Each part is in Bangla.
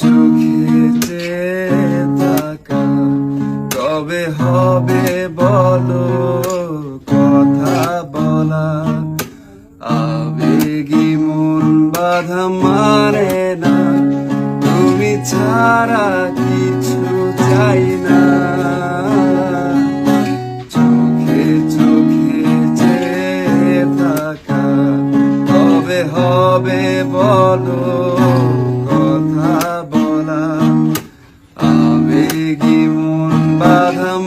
চোখেতে তাকা কবে হবে বলো, কথা বলা। আবেগি মন বাধা মারে না, তুমি ছাড়া কিছু চাই না। চোখে চোখে যে থাকা হবে বলো।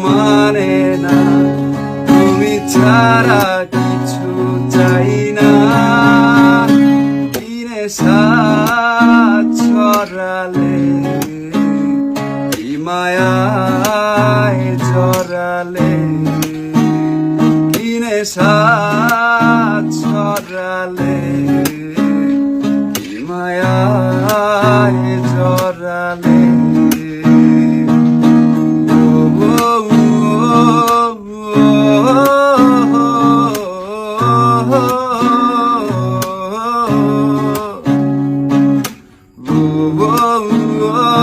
মানে না। তুমি ছাড়া কিছু চাই না। কিনে ছড়ালে মায়ায় জড়ালে কিনে ছড়ালে সরালে Oh, oh, oh.